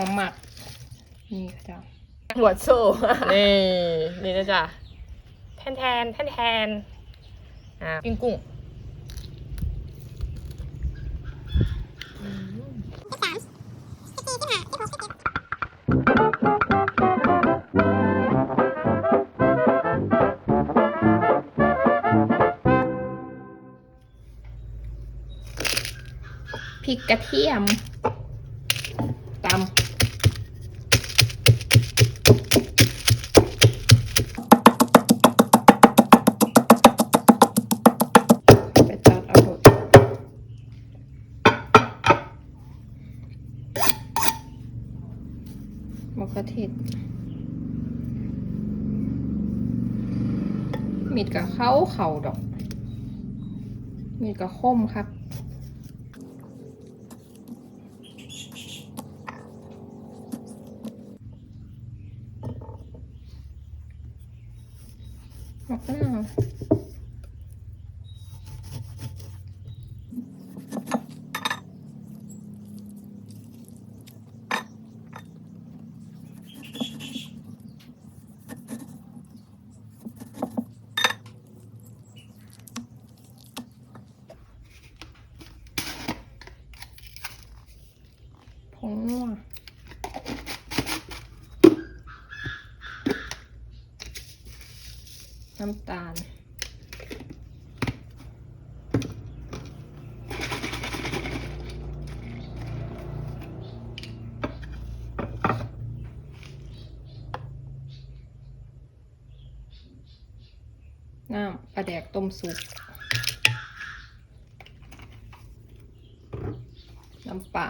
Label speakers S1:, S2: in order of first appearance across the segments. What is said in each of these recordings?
S1: อมหมักนี่ค่ะเจ้า
S2: หัวโซ่
S3: นี่นี่นะจ๊ะแทนแทนแทนแทนอ่าปิ้งกุ้ง
S1: พริกกระเทียมตำ เขาดอก มีกระคมครับหมกหน้า วผงนัวน้ำตาลน้ำปลาแดกต้มสุก น้ำปลา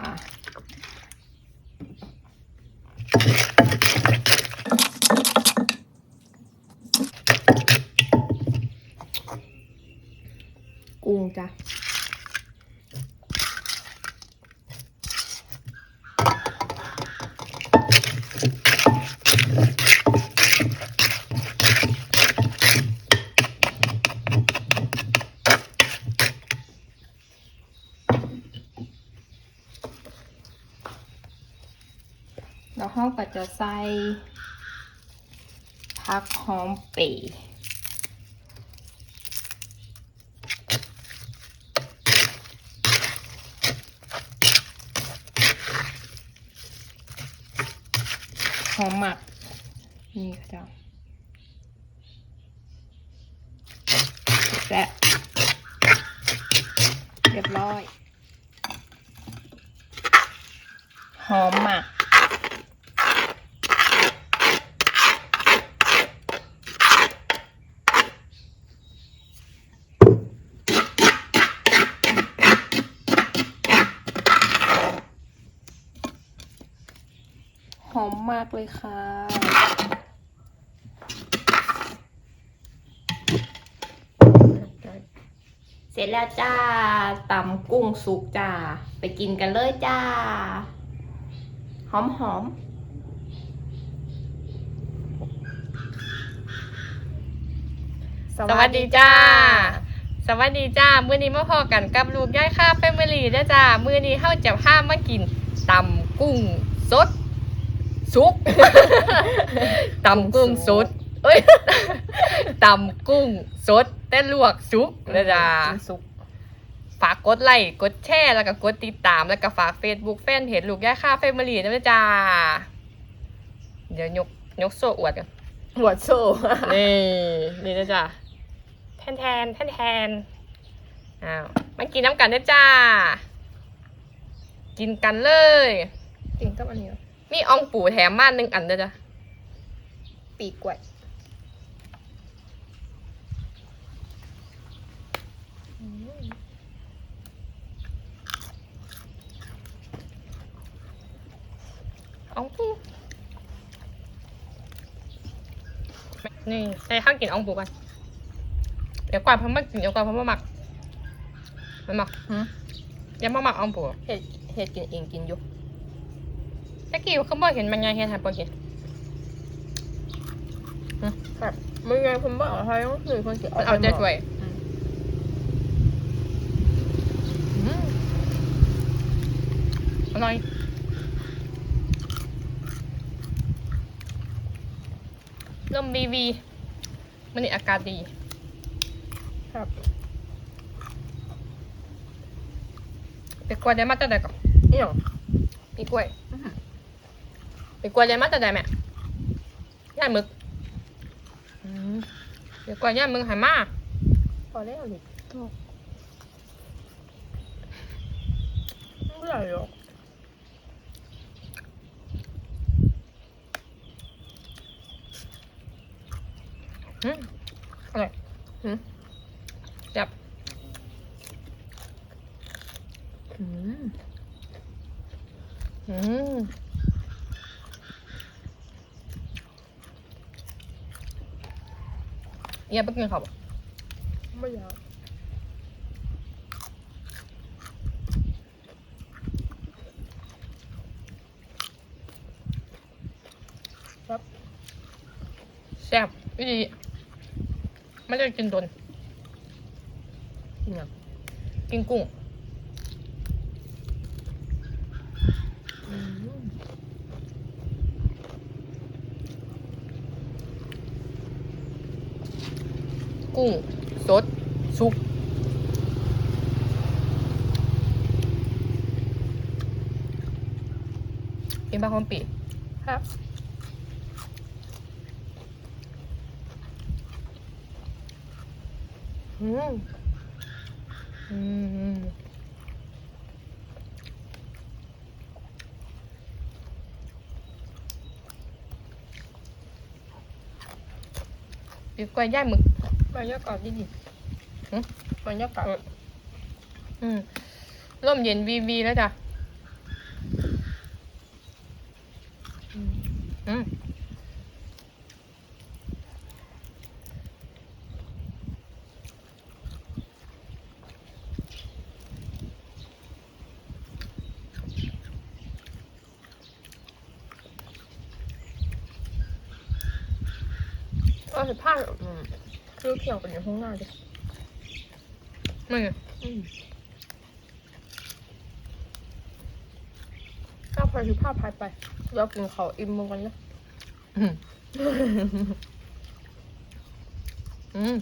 S1: จ้ะแล้วห้องก็จะใส่ผักหอมเป๋ อมมาก นี่ค่ะเจ้าและเรียบร้อย หอมหมัก หอมมากเลย ค่ะ เสร็จแล้วจ้าตำกุ้งสุกจ้า ไปกินกันเลยจ้า หอมหอม
S3: สวัสดีจ้า สวัสดีจ้า มื้อนี้มาพอกันกับลูกย่ายข้าแฟมิลี่นะจ้า มื้อนี้เฮาจะพามากินตำกุ้งสด สุกตำกุ้งสดเอ้ยตำกุ้งสดแต่ลวกสุกนะจ้า
S1: กินสุก
S3: ฝากกดไลค์กดแชร์แล้วก็กดติดตามแล้วก็ฝาก Facebook แฟนเพจลูกย่าค่าแฟมิลี่ด้วยจ้าเดี๋ยวยกยกโซ่อวดกัน
S2: หัวโซ่
S3: นี่นี่นะจ้าแทนแทนแทนแทนอ้าวมากินน้ำกันนะจ้ากินกันเลย
S1: กินกับอันนี้เหรอ
S3: มีอองปูแถมมาหนึ่งอันด้วยจ้ะ
S1: ปีกกล้วย
S3: อองปูนี่ใส่ข้าวกินอองปูกัน เดี๋ยวก่อนเพิ่มมากินเดี๋ยวก่อนเพิ่มมาหมักมาหมัก
S1: หืม
S3: อยังมาหมักอองปู
S1: เห็ดเห็ดกินเองกินอยู่
S3: ตะกี้เขาบอกเห็นมันยังเห็นหายบอกเห็น
S1: แบบมันยังคุณบอกเอาไทยต้องสื่อคนเขีย
S3: เอาใจช่วยอร่อยลมบีบีมันนี่อากาศดี
S2: ครับ
S3: ไปกล้วยได้มาตั้งแต่ก่อน
S2: นี่หรอ
S3: ปีกล้วย ไปกล้วยได้มาแต่ใดแม่ย่ายหมึกอืมไปกล้วยย่ายหมึกหายมา
S2: พอแล้วนี่ไม่ได้หรอก
S3: อืมอร่อย
S2: หืม
S3: จับ
S2: อืม
S3: อืม เอย่าไปกินเขาวบ่
S2: ไม่อยากครับ
S3: แซ่บวิธีไม่ได้กินโดน
S2: กินยัง
S3: กินกุ้ง
S2: อืม
S3: กุ้ง สดซุปกินปลาคอมปี
S2: ครับ
S3: อืม อืมปีกล้วยย่ายหมึก
S2: บรรยากาศดีดี
S3: หืม
S2: บรรยากาศ
S3: อืมร่มเย็นวีวีแล้วจ้ะอืมก็สิผ้า
S2: อืม คือเขียวกันอยู่ข้างหน้าดิ
S3: มึง
S2: อืมข้าวพายคือผ้าพายไปเรากินเขาวอิ่มมึงกันนะ
S3: อืมอืม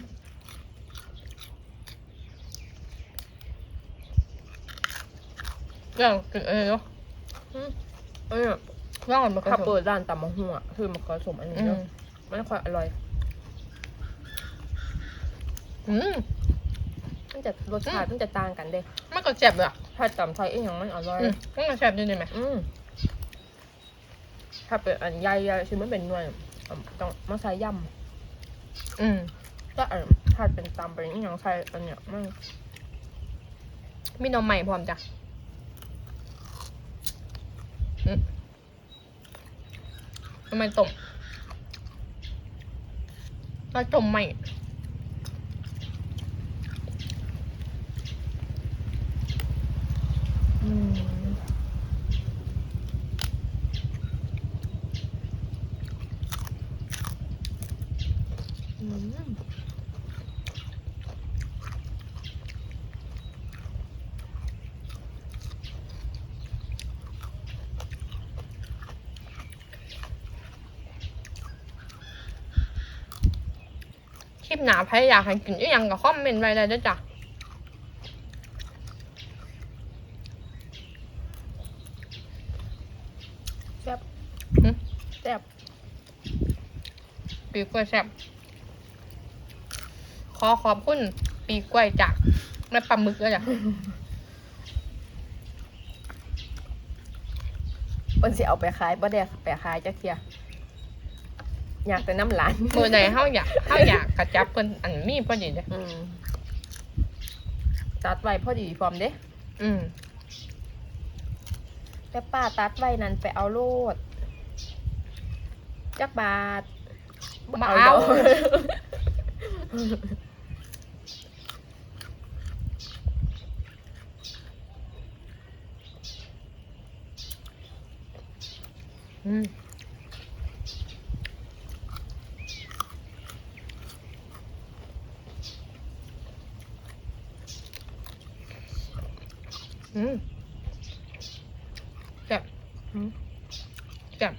S3: เรื่องกินเองเนาะ
S2: เอ้ย
S3: ร่างมันก็
S2: ถ้า
S3: สม
S2: เปิดร้านตำมะฮุ่งอะคือมันก็สมอันนี้
S3: อื
S2: เน
S3: ม
S2: อะมันค่อยอร่อย
S3: อืม
S2: มันจะรสชาติมันจะต่างกันเด้
S3: มันก็เจ็บเลยอะ
S2: ถ้าตำไทยเองอย่างมันอร่อย
S3: อืมมันก็เจ็บด้วยนี่ไหม
S2: อืมถ้าเป็นอันใหญ่ๆคือมันเป็นหน่วยอะต้องมาใส่ย
S3: อืมำ
S2: ก็อันถ้าเป็นตำเป็นอหย่างใส่อันเนี้ยมัน
S3: มีนมใหม่พร้อมจ้ะอืมทำไมต้มเราต้มใหม่
S2: อืมอืม
S3: คลิปหนาใครอยากให้กินอีหยังก็คอมเมนต์ไว้เลยด้อจ้ะ
S2: แซ่บแซ่บ
S3: ปีกล้วยแซ่บ ขอขอบคุณปีกล้วยจากแม่ปลาหมึกเลยจ้ะ
S2: เพิ่นสิเอาไปขายบ่ได้ไปขายจักเที่ยอยากแต่น้ำหลาน
S3: มือใดเฮาอยากเฮาอยากกระจับเพิ่นอันมีพอดีเด้อ
S2: อืมตัดไว้พอดีพร้อมเด้
S3: อืม
S2: แต่ป้าตัดไว้นั่นไปเอาโลดจักบาท
S3: บ่เอา อืมอืมจับจับ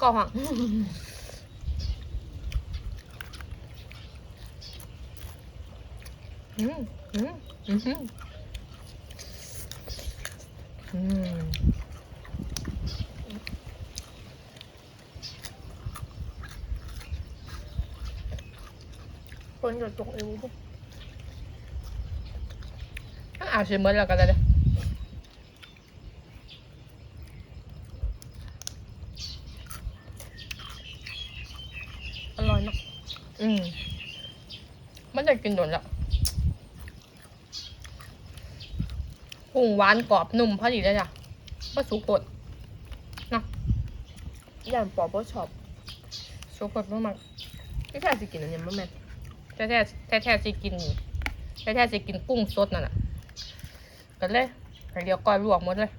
S3: ก็หวัง嗯嗯嗯哼。Mm hmm. mm hmm.
S2: คนจะตกเอวปุ๊บ
S3: อาชิมเมื่อแล้วกันเลย
S2: อร่อยเนาะ
S3: อืมมันจะกินโดนแล้ว งหวานกรอบนุ่มพอดีเลยจ้ะก็สุกปด
S2: ย่านปอบ่ชอบ
S3: สุกปดมาก
S2: ที่แท้สิกินอันนี้บ่แม่น
S3: ๆแท้แท้แท้แท้ๆสิกินแท้แท้ๆสิกินกุ้งสดนั่นแหละกันเลยไปเดียวก้อยลวกหมดเลย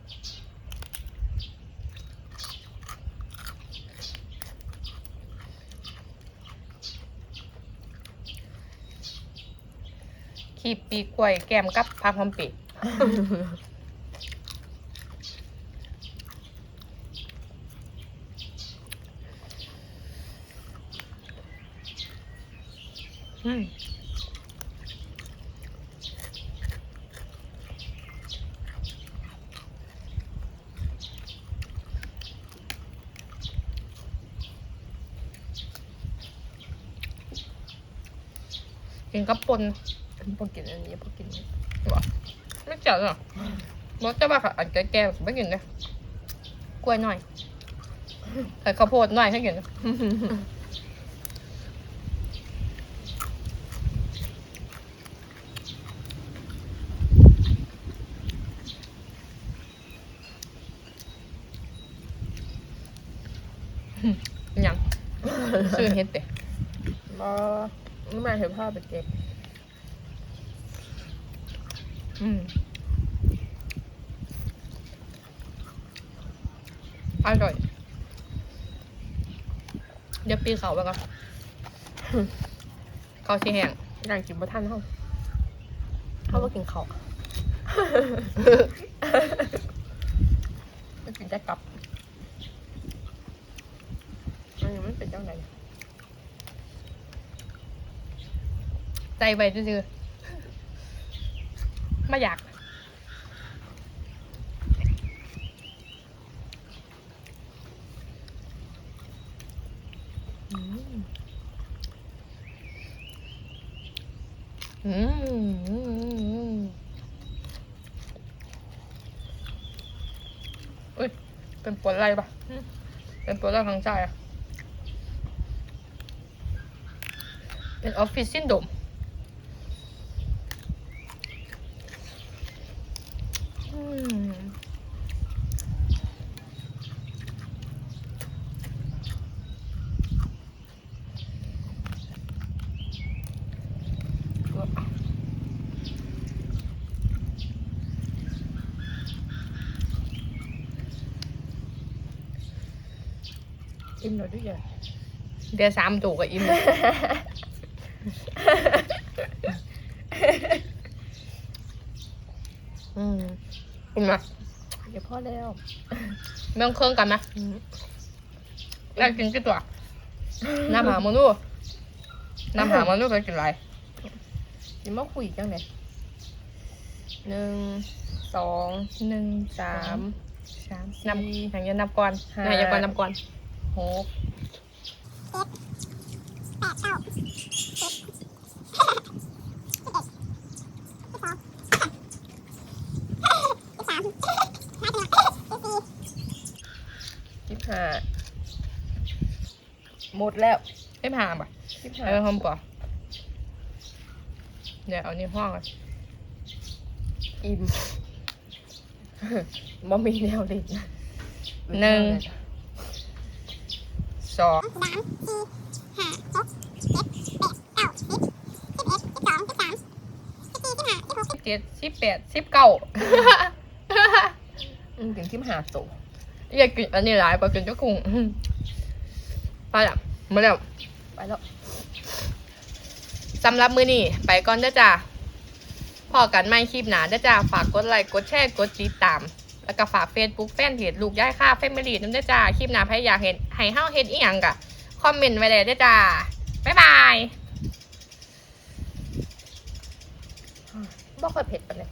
S3: ขีบปีกล้วยแกมกับผักหอมปี อืมกินกับปน
S2: บ่กินอันนี้บ่กินนี้
S3: บ่ ไม่เจ๋งหรอรสจะว่าค่ะอันแก่ๆไม่กินเลยกล้วยหน่อยใส่ข้าวโพดหน่อยให้กินนะยังซื้อเฮ็ดเตะ
S2: บ่นี่แม่เห็นภาพไปเก็บ
S3: อืม อร่อย เดี๋ยวปีเขาไปก่อนเขาชีแห้ง
S2: ย่างกินบ่ทันเฮาเฮาบ่กินข้าวบ่กินแต่กลับอันนี้มันเป็นจังได
S3: ใจไปซื่อๆไม่อยาก
S2: อืม
S3: อืมอุ้ย เป็นปวดอะไรปะเป็นปวดอะไรทางใจอะเป็นออฟฟิศซินโดมอืม
S2: 嗯 กินแล้วด้วยอะ
S3: เดี๋ยวสามตัวกับอิ่มเลยอืมคุณมา
S2: เดี๋ยวพอแล้ว
S3: เรื่องเครื่องกันไหม
S2: อืม
S3: แรกกินกี่ตัวน้ำหามาลูน้ำหามาลูไปกินอะไร
S2: สิมาคุยจังไดหนึ่งสอง
S3: หนึ่ง
S2: สาม
S3: สาม
S2: สี่
S3: นับอย่างเงี้ยนับก่อน
S2: ห้า
S3: นายอย่าก่อนนับก่อน
S2: หกสิบห้าหมดแล้ว
S3: ไม่พาป่ะ
S2: สิบห้า
S3: เอาไปหอมป่ะเดี๋ยวเอานี่ห้องเลย
S2: อิ่มบ่มีแนวเล่น
S3: หนึ่ง สองสิบเจ็ดสิบแปดสิบเก้า
S2: อืมถึงสิบห้าโต
S3: อยากกินอันนี้หลายกว่ากินเจ้ากุ้งอื้อไปละมาแล้ว
S2: ไปแล้ว
S3: สำหรับมือนี้ไปก่อนเด้อจ้าพอกันไม่คลิปหนาเด้อจ้าฝากกดไลค์กดแชร์กดติดตาม แล้วก็ฝากเฟซบุ๊กแฟนเพจลูกย้ายค่าแฟมิลี่น้ำได้จ้าคลิปหน้าใครอยากเห็นให้เฮาเห็ดอีหยังกะคอมเมนต์ไว้เลยด้จ้า บ๊ายบาย
S2: บ่ค่อยเผ็ดปานใด